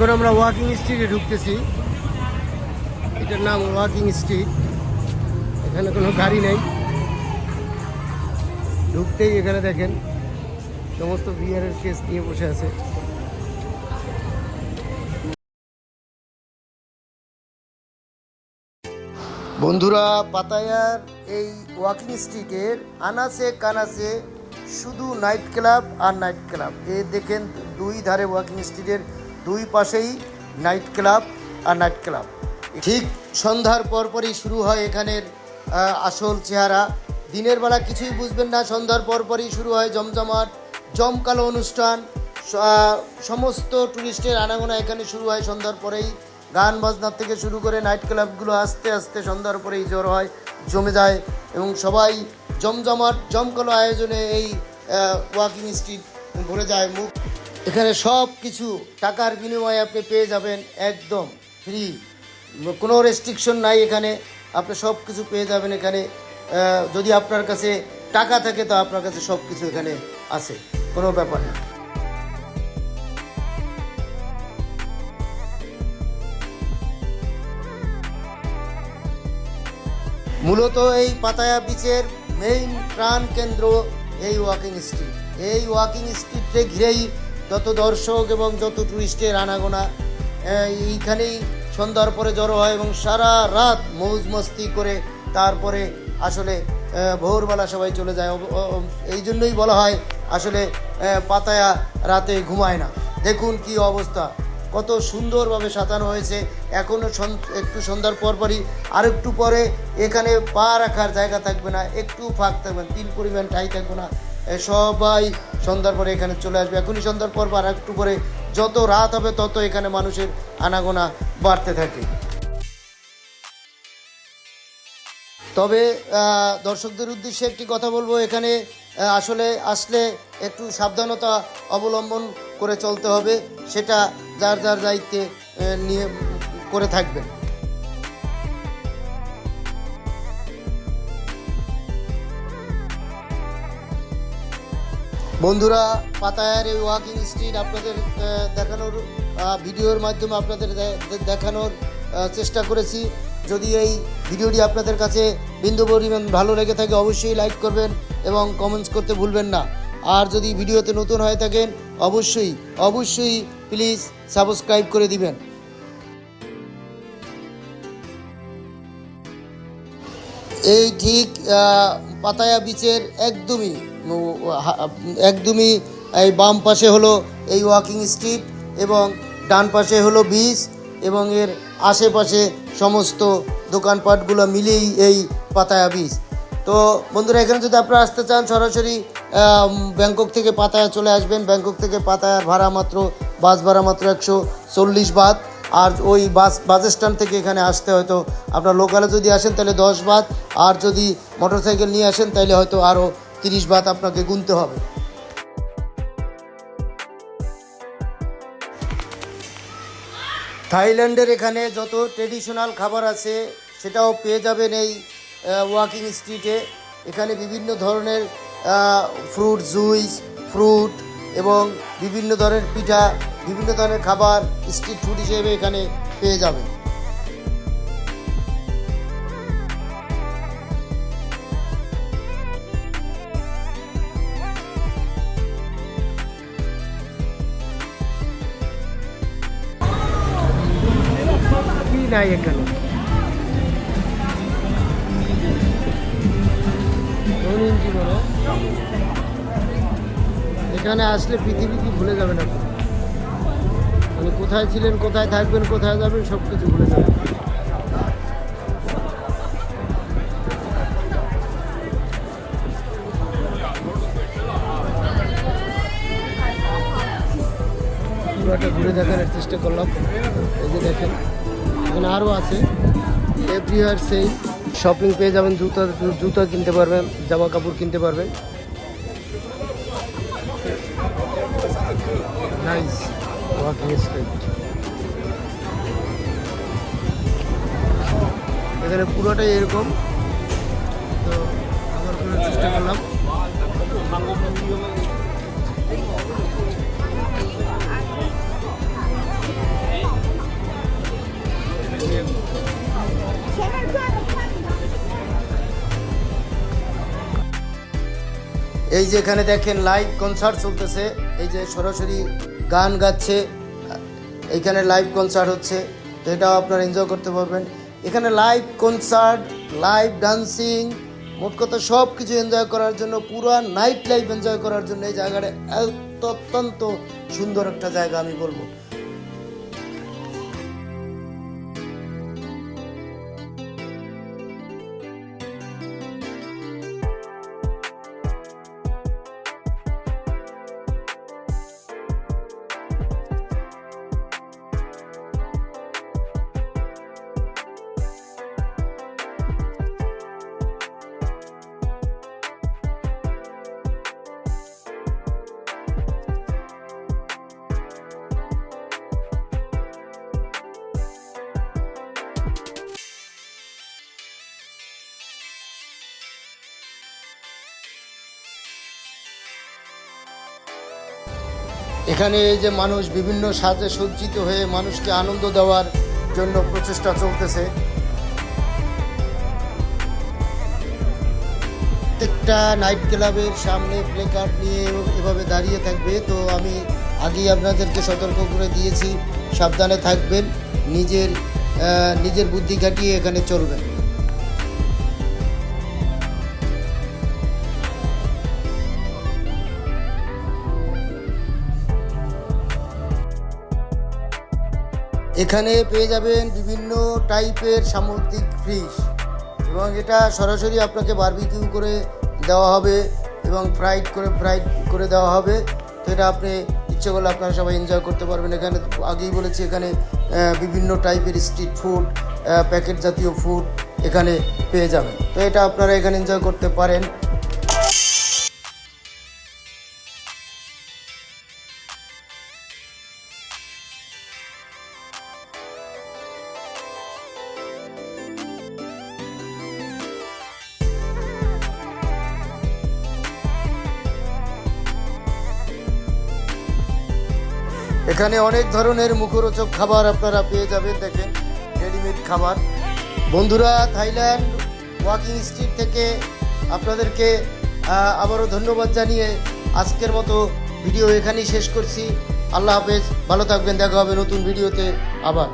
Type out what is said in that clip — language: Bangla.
এখন আমরা ওয়াকিং স্ট্রিটে ঢুকতেছি। এটার নাম ওয়াকিং স্ট্রিট এখানে কোনো গাড়ি নেই। ঢুকতেই এখানে দেখেন, সমস্ত বিয়ারের কেস নিয়ে বসে আছে। বন্ধুরা, পাতায়ার এই ওয়াকিং স্ট্রিটের আনাসে কানাসে শুধু নাইট ক্লাব আর নাইট ক্লাব এ দেখেন দুই ধারে ওয়াকিং স্ট্রিটের দুই পাশেই নাইট ক্লাব আর নাইট ক্লাব। ঠিক সন্ধ্যার পরপরই শুরু হয় এখানের আসল চেহারা। দিনের বেলা কিছুই বুঝবেন না, সন্ধ্যার পরপরই শুরু হয় জমজমাট, জমকালো অনুষ্ঠান। সমস্ত টুরিস্টের আনাগোনা এখানে শুরু হয় সন্ধ্যার পরেই। গান বাজনার থেকে শুরু করে নাইট ক্লাবগুলো আস্তে আস্তে সন্ধ্যার পরেই জড়ো হয়, জমে যায় এবং সবাই জমজমাট, জমকালো আয়োজনে এই ওয়াকিং স্ট্রিট ভরে যায়। মুখ এখানে সব কিছু টাকার বিনিময়ে আপনি পেয়ে যাবেন একদম ফ্রি কোনো রেস্ট্রিকশন নাই এখানে। আপনি সব কিছু পেয়ে যাবেন এখানে। যদি আপনার কাছে টাকা থাকে, তো আপনার কাছে সব কিছু এখানে আছে। কোনো ব্যাপার না। মূলত এই পাতায়া বিচের মেইন প্রাণ কেন্দ্র এই ওয়াকিং স্ট্রিট এই ওয়াকিং স্ট্রিটকে ঘিরেই যত দর্শক এবং যত টুরিস্টের আনাগোনা এইখানেই সন্ধ্যার পরে জড়ো হয় এবং সারা রাত মৌজ মস্তি করে তারপরে আসলে ভোরবেলা সবাই চলে যায়। এই জন্যই বলা হয় আসলে পাতায়া রাতে ঘুমায় না। দেখুন কি অবস্থা। কত সুন্দরভাবে সাজানো হয়েছে। এখনও একটু সন্ধ্যার পরপরই, আর একটু পরে এখানে পা রাখার জায়গা থাকবে না, একটু ফাঁক থাকবে তিন পরিমাণ ঠাই থাকবে না। সবাই সন্ধ্যার পরে এখানে চলে আসবে। এখনই সন্ধ্যার পর আর একটু পরে যত রাত হবে, তত এখানে মানুষের আনাগোনা বাড়তে থাকে। তবে দর্শকদের উদ্দেশ্যে একটি কথা বলব। এখানে আসলে আসলে একটু সাবধানতা অবলম্বন করে চলতে হবে। সেটা যার যার দায়িত্বে নিয়ে করে থাকবেন। বন্ধুরা, পাতায়ার এই ওয়াকিং স্ট্রিট আপনাদের দেখানোর ভিডিওর মাধ্যমে আপনাদের দেখানোর চেষ্টা করেছি। যদি এই ভিডিওটি আপনাদের কাছে বিন্দু পরিমাণ ভালো লেগে থাকে, অবশ্যই লাইক করবেন এবং কমেন্টস করতে ভুলবেন না। আর যদি ভিডিওতে নতুন হয়ে থাকেন, অবশ্যই অবশ্যই প্লিজ সাবস্ক্রাইব করে দিবেন। এই ঠিক পাতায়া বিচের একদমই একদমই এই বাম পাশে হলো এই ওয়াকিং স্ট্রিট এবং ডান পাশে হলো বিচ এবং এর আশেপাশে সমস্ত দোকানপাটগুলো মিলেই এই পাতায়া বিচ। তো বন্ধুরা, এখানে যদি আপনারা আসতে চান, সরাসরি ব্যাংকক থেকে পাতায়া চলে আসবেন। ব্যাংকক থেকে পাতায়ার ভাড়া মাত্র, বাস ভাড়া মাত্র একশো চল্লিশ বাদ। আর ওই বাস বাস স্ট্যান্ড থেকে এখানে আসতে হয়তো আপনার লোকালে যদি আসেন, তাহলে দশ বাদ। আর যদি মোটর সাইকেল নিয়ে আসেন, তাহলে হয়তো আরও তিরিশ বাদ আপনাকে গুনতে হবে। থাইল্যান্ডের এখানে যত ট্রেডিশনাল খাবার আছে, সেটাও পেয়ে যাবেন এই ওয়াকিং স্ট্রিটে। এখানে বিভিন্ন ধরনের ফ্রুট জুইস, ফ্রুট এবং বিভিন্ন ধরনের পিঠা, বিভিন্ন ধরনের খাবার স্ট্রিট ফুড হিসেবে এখানে পেয়ে যাবেন। নাই এখানে আসলে পৃথিবী কি ভুলে যাবেন আপনি মানে কোথায় ছিলেন, কোথায় থাকবেন, কোথায় যাবেন সব কিছু ভুলে যাবেন পুরোটা ঘুরে দেখানোর চেষ্টা করলাম। এই যে দেখেন এখানে আরও আছে। এভরিওয়ার সেই শপিং পেয়ে যাবেন, জুতা জুতা কিনতে পারবেন জামা কাপড় কিনতে পারবেন। নাইস এখানে পুরোটাই এরকম। তো আমার চেষ্টা করলাম। এই যে এখানে দেখেন লাইভ কনসার্ট চলতেছে, এই যে সরাসরি গান গাচ্ছে, এখানে লাইভ কনসার্ট হচ্ছে, তো এটাও আপনারা এনজয় করতে পারবেন। এখানে লাইভ কনসার্ট লাইভ ডান্সিং মোট কথা সব কিছু এনজয় করার জন্য, পুরো নাইট লাইফ এনজয় করার জন্য এই জায়গাটা অত্যন্ত সুন্দর একটা জায়গা আমি বলব। এখানে এই যে মানুষ বিভিন্ন সাজে সজ্জিত হয়ে মানুষকে আনন্দ দেওয়ার জন্য প্রচেষ্টা চলতেছে। প্রত্যেকটা নাইট ক্লাবের সামনে প্লে কার্ড নিয়ে এভাবে দাঁড়িয়ে থাকবে। তো আমি আগেই আপনাদেরকে সতর্ক করে দিয়েছি, সাবধানে থাকবেন, নিজের নিজের বুদ্ধি কাটিয়ে এখানে চলবেন। এখানে পেয়ে যাবেন বিভিন্ন টাইপের সামুদ্রিক ফিশ। এবং এটা সরাসরি আপনাকে বারবিকিউ করে দেওয়া হবে এবং ফ্রাইড করে ফ্রাইড করে দেওয়া হবে। তো এটা আপনি ইচ্ছে করলে আপনারা সবাই এনজয় করতে পারবেন। এখানে আগেই বলেছি, এখানে বিভিন্ন টাইপের স্ট্রিট ফুড প্যাকেট জাতীয় ফুড এখানে পেয়ে যাবেন। তো এটা আপনারা এখানে এনজয় করতে পারেন। এখানে অনেক ধরনের মুখরোচক খাবার আপনারা পেয়ে যাবেন, দেখেন রেডিমেড খাবার। বন্ধুরা, থাইল্যান্ড ওয়াকিং স্ট্রিট থেকে আপনাদেরকে আবারও ধন্যবাদ জানিয়ে আজকের মতো ভিডিও এখানেই শেষ করছি। আল্লাহ হাফেজ, ভালো থাকবেন, দেখা হবে নতুন ভিডিওতে আবার।